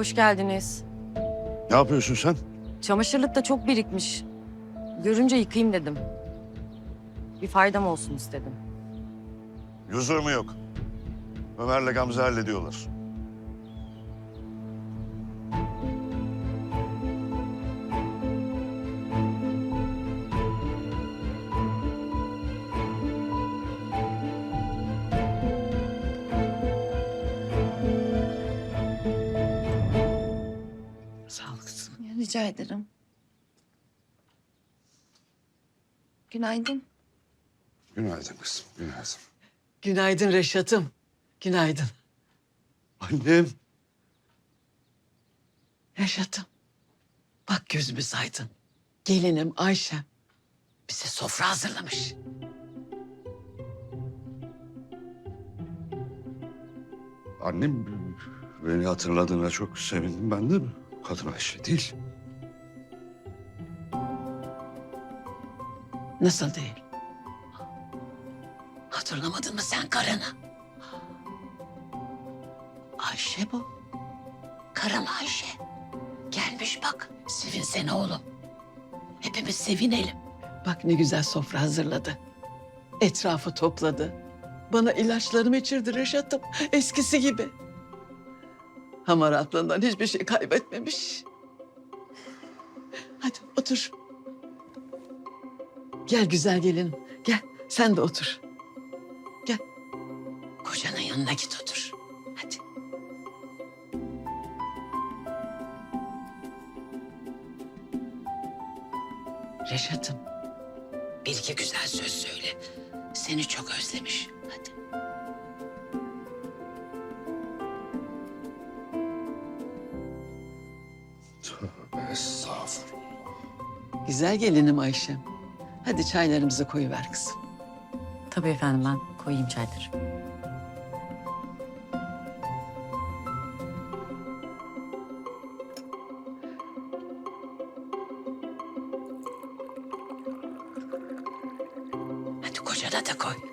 Hoş geldiniz. Ne yapıyorsun sen? Çamaşırlık da çok birikmiş. Görünce yıkayayım dedim. Bir faydam olsun istedim. Lüzumu yok. Ömer'le Gamze hallediyorlar. Sağ ol kızım. Rica ederim. Günaydın. Günaydın kızım, günaydın. Günaydın Reşat'ım. Günaydın. Annem. Reşat'ım. Bak gözümüz aydın. Gelinim Ayşem bize sofra hazırlamış. Annem beni hatırladığına çok sevindim ben de. Kadın Ayşe değil. Nasıl değil? Hatırlamadın mı sen karını? Ayşe bu. Karım Ayşe. Gelmiş bak. Sevinsene oğlum. Hepimiz sevinelim. Bak ne güzel sofra hazırladı. Etrafı topladı. Bana ilaçlarımı içirdi Reşat'ım. Eskisi gibi. Hamaratlığından hiçbir şey kaybetmemiş. Hadi otur. Gel güzel gelinim. Gel sen de otur. Gel. Kocanın yanına git otur. Hadi. Reşat'ım bir iki güzel söz söyle. Seni çok özlemiş. Tövbe estağfurullah. Güzel gelinim Ayşem. Hadi çaylarımızı koyuver kızım. Tabii efendim ben koyayım çayları. Hadi kocana da koy.